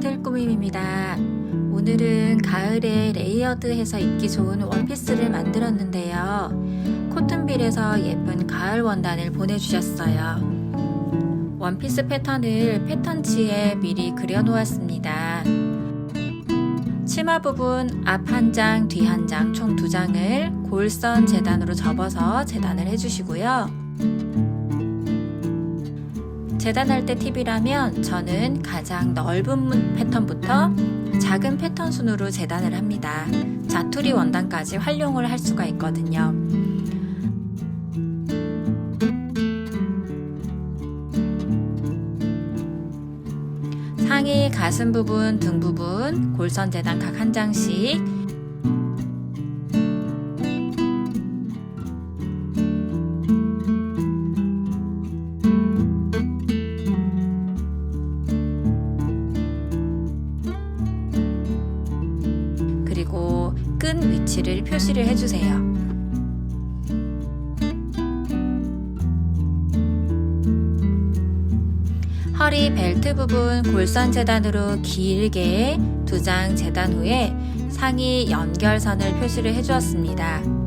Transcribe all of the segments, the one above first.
배틀 꾸밈입니다. 오늘은 가을에 레이어드해서 입기 좋은 원피스를 만들었는데요. 코튼빌에서 예쁜 가을 원단을 보내주셨어요. 원피스 패턴을 패턴지에 미리 그려놓았습니다. 치마 부분 앞 한 장, 뒤 한 장, 총 두 장을 골선 재단으로 접어서 재단을 해주시고요. 재단할 때 팁이라면 저는 가장 넓은 패턴부터 작은 패턴 순으로 재단을 합니다. 자투리 원단까지 활용을 할 수가 있거든요. 상의 가슴 부분, 등 부분, 골선 재단 각 한 장씩 그리고 끈 위치를 표시를 해주세요. 허리 벨트 부분 골선 재단으로 길게 두 장 재단 후에 상의 연결선을 표시를 해주었습니다.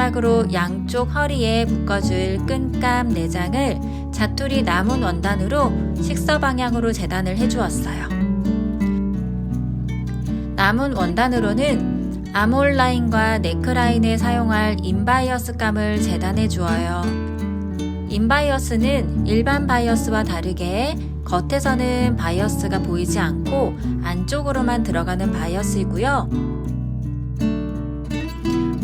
마지막으로 양쪽 허리에 묶어줄 끈감 4장을 자투리 남은 원단으로 식서 방향으로 재단을 해주었어요. 남은 원단으로는 아몰라인과 네크라인에 사용할 인바이어스 감을 재단해 주어요. 인바이어스는 일반 바이어스와 다르게 겉에서는 바이어스가 보이지 않고 안쪽으로만 들어가는 바이어스이고요.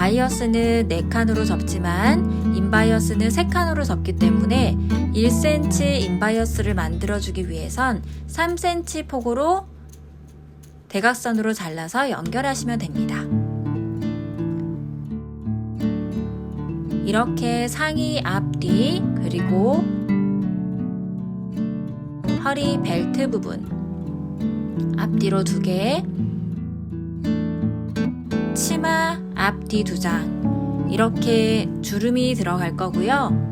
바이어스는 4칸으로 접지만 인바이어스는 3칸으로 접기 때문에 1cm 인바이어스를 만들어주기 위해선 3cm 폭으로 대각선으로 잘라서 연결하시면 됩니다. 이렇게 상의 앞뒤 그리고 허리 벨트 부분 앞뒤로 두 개, 치마 앞뒤 두 장 이렇게 주름이 들어갈 거고요.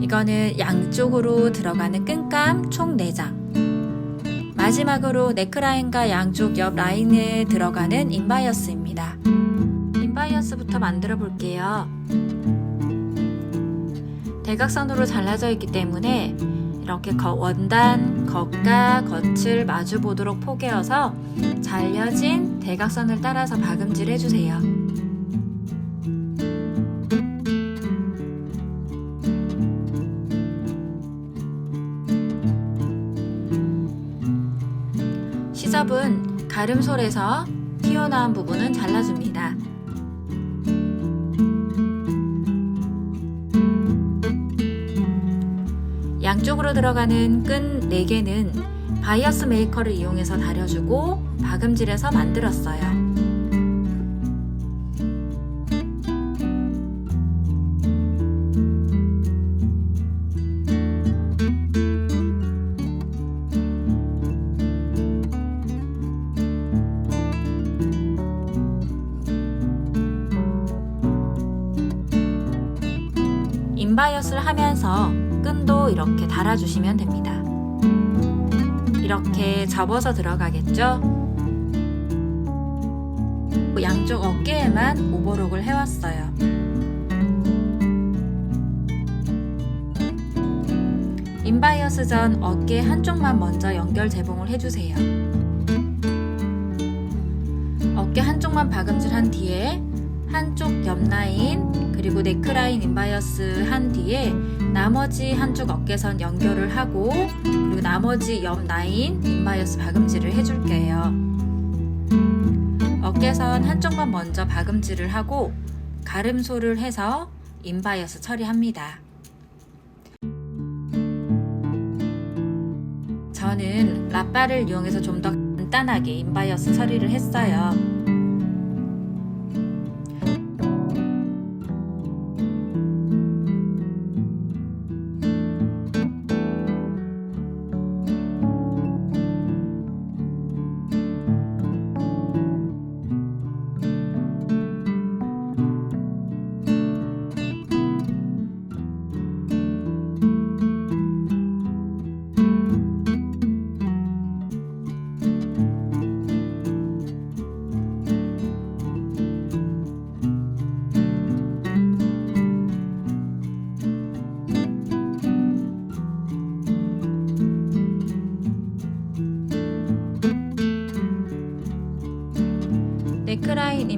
이거는 양쪽으로 들어가는 끈감 총 4장. 마지막으로 네크라인과 양쪽 옆 라인에 들어가는 인바이어스입니다. 인바이어스부터 만들어 볼게요. 대각선으로 잘라져 있기 때문에 이렇게 원단 겉과 겉을 마주 보도록 포개어서 잘려진 대각선을 따라서 박음질 해주세요. 시접은 가름솔에서 튀어나온 부분은 잘라줍니다. 양쪽으로 들어가는 끈 4개는 바이어스 메이커를 이용해서 다려주고 박음질해서 만들었어요. 인바이어스를 하면서 이렇게 달아주시면 됩니다. 이렇게 접어서 들어가겠죠? 양쪽 어깨에만 오버록을 해왔어요. 인바이어스 전 어깨 한쪽만 먼저 연결 재봉을 해주세요. 어깨 한쪽만 박음질한 뒤에 한쪽 옆 라인 그리고 네크라인 인바이어스 한 뒤에 나머지 한쪽 어깨선 연결을 하고 그리고 나머지 옆 라인 인바이어스 박음질을 해줄게요. 어깨선 한쪽만 먼저 박음질을 하고 가름소를 해서 인바이어스 처리합니다. 저는 라빠를 이용해서 좀 더 간단하게 인바이어스 처리를 했어요.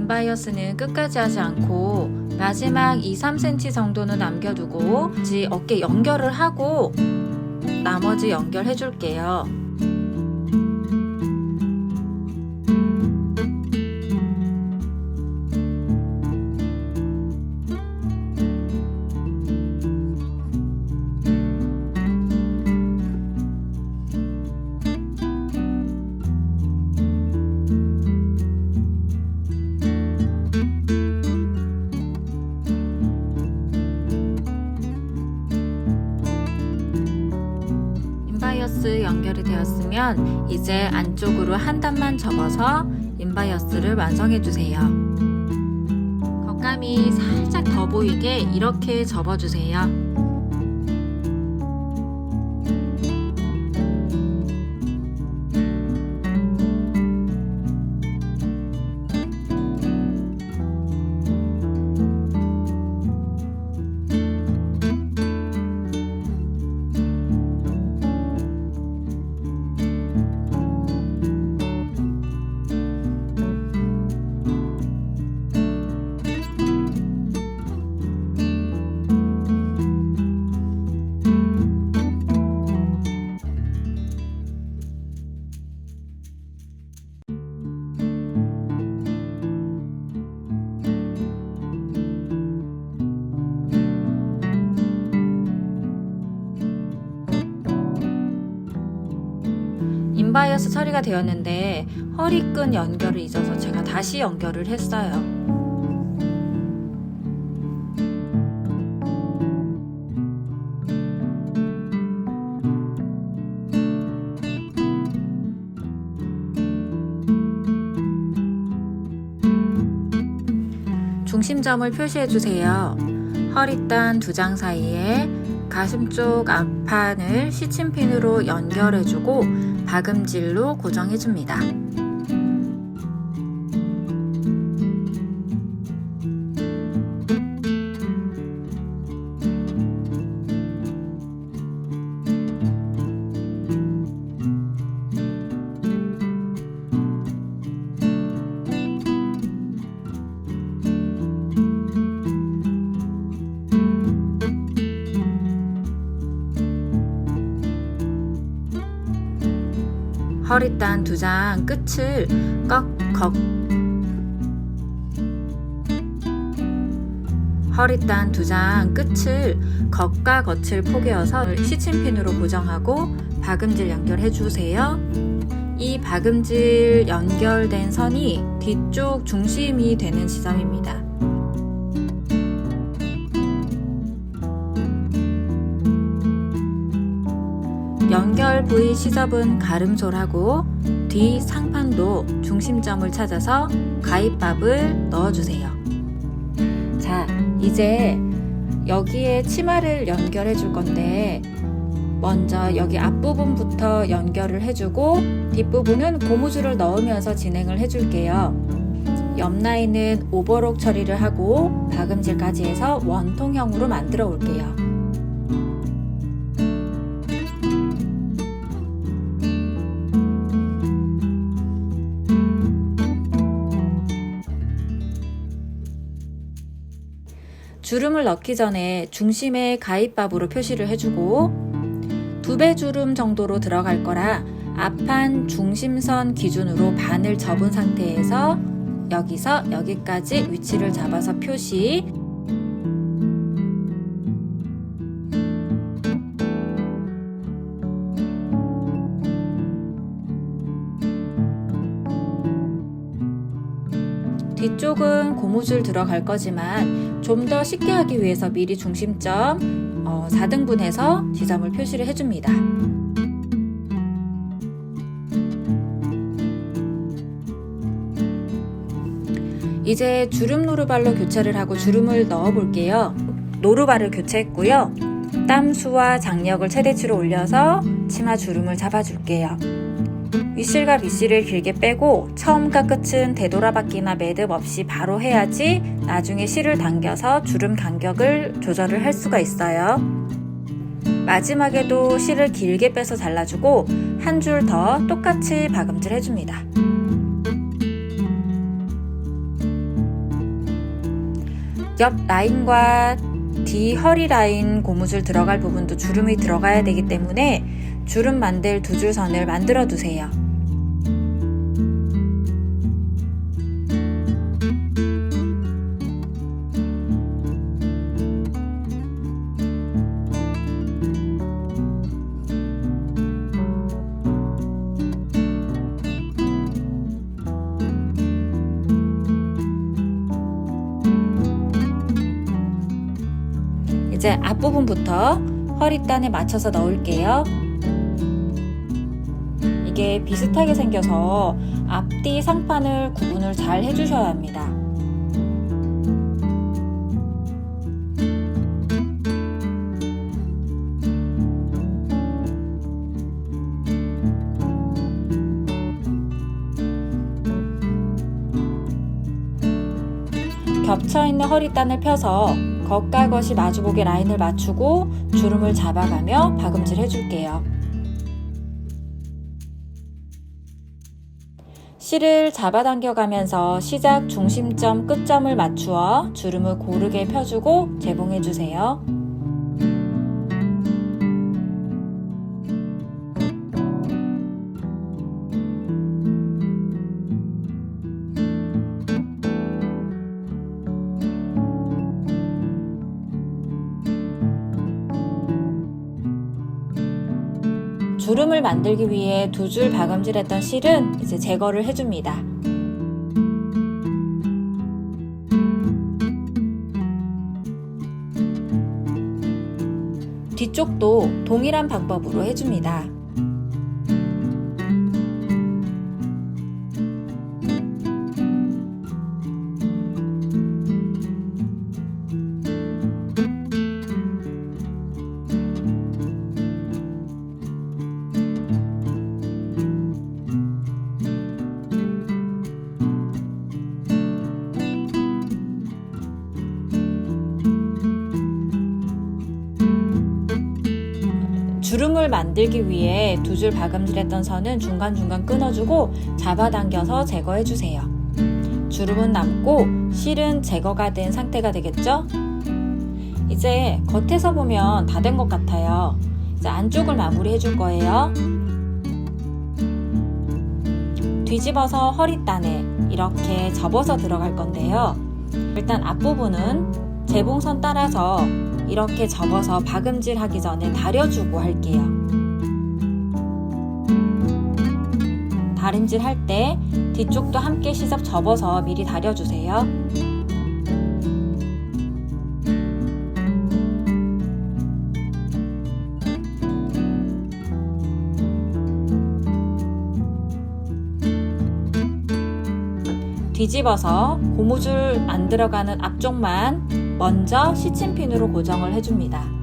네크라인 인바이어스는 끝까지 하지 않고 마지막 2, 3cm 정도는 남겨두고 어깨 연결을 하고 나머지 연결해 줄게요. 이제 안쪽으로 한 단만 접어서 인바이어스를 완성해 주세요. 겉감이 살짝 더 보이게 이렇게 접어 주세요. 인바이어스 처리가 되었는데 허리끈 연결을 잊어서 제가 다시 연결을 했어요. 중심점을 표시해 주세요. 허리단 두 장 사이에 가슴 쪽 앞판을 시침핀으로 연결해주고 박음질로 고정해줍니다. 허리단 두 장 끝을 꺾, 걷, 허리단 두 장 끝을 겉과 겉을 포개어서 시침핀으로 고정하고 박음질 연결해 주세요. 이 박음질 연결된 선이 뒤쪽 중심이 되는 지점입니다. 연결 부위 시접은 가름솔하고 뒤 상판도 중심점을 찾아서 가입밥을 넣어주세요. 자, 이제 여기에 치마를 연결해 줄 건데 먼저 여기 앞부분부터 연결을 해주고 뒷부분은 고무줄을 넣으면서 진행을 해줄게요. 옆 라인은 오버록 처리를 하고 박음질까지 해서 원통형으로 만들어 올게요. 주름을 넣기 전에 중심에 가입밥으로 표시를 해주고 두 배 주름 정도로 들어갈 거라 앞판 중심선 기준으로 반을 접은 상태에서 여기서 여기까지 위치를 잡아서 표시 뒤쪽은 고무줄 들어갈 거지만 좀 더 쉽게 하기 위해서 미리 중심점 어, 4등분해서 지점을 표시를 해줍니다. 이제 주름 노루발로 교체를 하고 주름을 넣어 볼게요. 노루발을 교체했고요. 땀수와 장력을 최대치로 올려서 치마 주름을 잡아줄게요. 윗실과 밑실을 길게 빼고 처음과 끝은 되돌아받기나 매듭 없이 바로 해야지 나중에 실을 당겨서 주름 간격을 조절을 할 수가 있어요. 마지막에도 실을 길게 빼서 잘라주고 한 줄 더 똑같이 박음질 해줍니다. 옆 라인과 뒤 허리 라인 고무줄 들어갈 부분도 주름이 들어가야 되기 때문에 주름 만들 두 줄 선을 만들어 두세요. 이제 앞부분부터 허리단에 맞춰서 넣을게요. 이게 비슷하게 생겨서 앞뒤 상판을 구분을 잘 해주셔야 합니다. 겹쳐있는 허리단을 펴서 겉과 겉이 마주보게 라인을 맞추고 주름을 잡아가며 박음질 해줄게요. 실을 잡아당겨가면서 시작 중심점 끝점을 맞추어 주름을 고르게 펴주고 재봉해주세요. 주름을 만들기 위해 두 줄 박음질했던 실은 이제 제거를 해줍니다. 뒤쪽도 동일한 방법으로 해줍니다. 주름을 만들기 위해 두 줄 박음질했던 선은 중간중간 끊어주고 잡아당겨서 제거해주세요. 주름은 남고 실은 제거가 된 상태가 되겠죠? 이제 겉에서 보면 다 된 것 같아요. 이제 안쪽을 마무리 해 줄 거예요. 뒤집어서 허리단에 이렇게 접어서 들어갈 건데요. 일단 앞부분은 재봉선 따라서 이렇게 접어서 박음질 하기 전에 다려주고 할게요. 다림질 할 때 뒤쪽도 함께 시접 접어서 미리 다려주세요. 뒤집어서 고무줄 안 들어가는 앞쪽만 먼저 시침핀으로 고정을 해줍니다.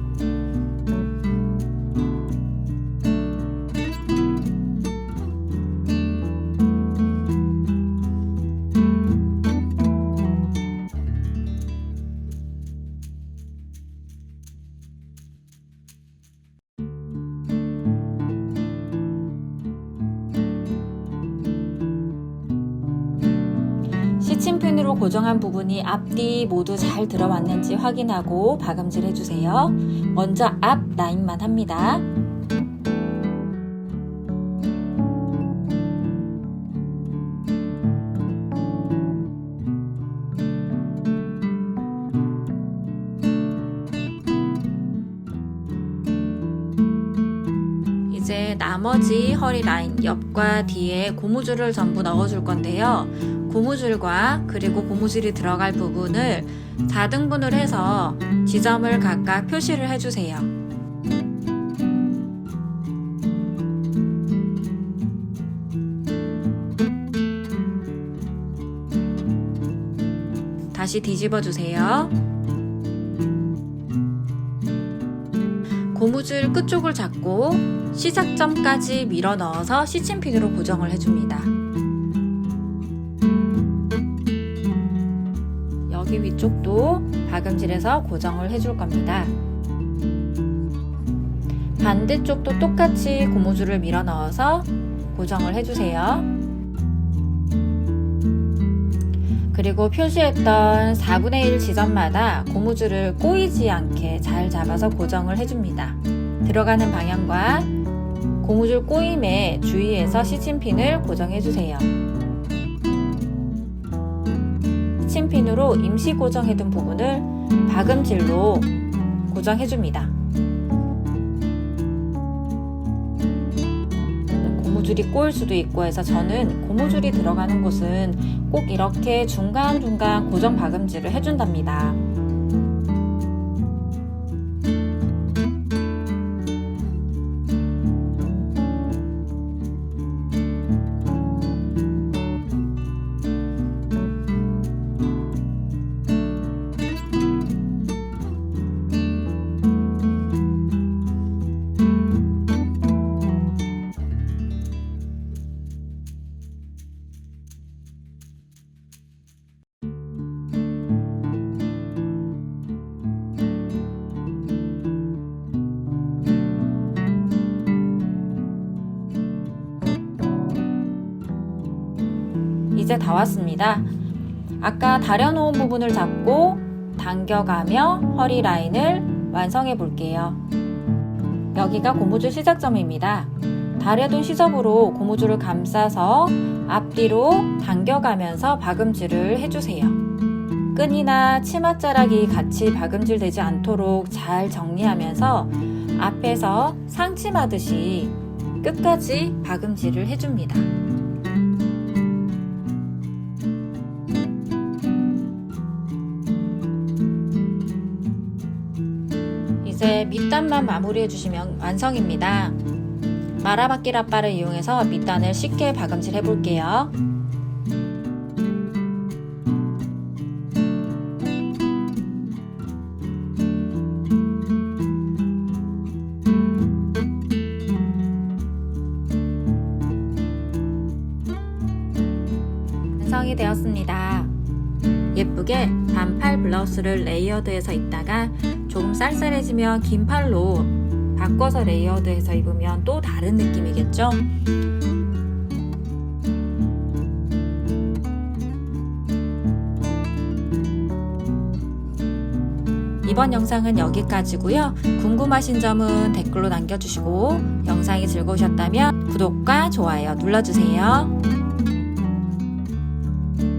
시침핀으로 고정한 부분이 앞뒤 모두 잘 들어왔는지 확인하고 박음질 해주세요. 먼저 앞 라인만 합니다. 이제 나머지 허리 라인 옆과 뒤에 고무줄을 전부 넣어줄 건데요. 고무줄과 그리고 고무줄이 들어갈 부분을 4등분을 해서 지점을 각각 표시를 해주세요. 다시 뒤집어 주세요. 고무줄 끝쪽을 잡고 시작점까지 밀어 넣어서 시침핀으로 고정을 해줍니다. 위쪽도 박음질해서 고정을 해줄 겁니다. 반대쪽도 똑같이 고무줄을 밀어 넣어서 고정을 해주세요. 그리고 표시했던 4분의 1 지점마다 고무줄을 꼬이지 않게 잘 잡아서 고정을 해줍니다. 들어가는 방향과 고무줄 꼬임에 주의해서 시침핀을 고정해주세요. 시침핀으로 임시 고정해둔 부분을 박음질로 고정해줍니다. 고무줄이 꼬일 수도 있고 해서 저는 고무줄이 들어가는 곳은 꼭 이렇게 중간중간 고정 박음질을 해준답니다. 다 왔습니다. 아까 다려놓은 부분을 잡고 당겨가며 허리 라인을 완성해 볼게요. 여기가 고무줄 시작점입니다. 다려둔 시접으로 고무줄을 감싸서 앞뒤로 당겨가면서 박음질을 해주세요. 끈이나 치맛자락이 같이 박음질 되지 않도록 잘 정리하면서 앞에서 상침하듯이 끝까지 박음질을 해줍니다. 이제 밑단만 마무리해 주시면 완성입니다. 마라바끼 라빠를 이용해서 밑단을 쉽게 박음질 해볼게요. 완성이 되었습니다. 예쁘게 반팔 블라우스를 레이어드해서 입다가 조금 쌀쌀해지면 긴 팔로 바꿔서 레이어드해서 입으면 또 다른 느낌이겠죠? 이번 영상은 여기까지고요. 궁금하신 점은 댓글로 남겨주시고 영상이 즐거우셨다면 구독과 좋아요 눌러주세요.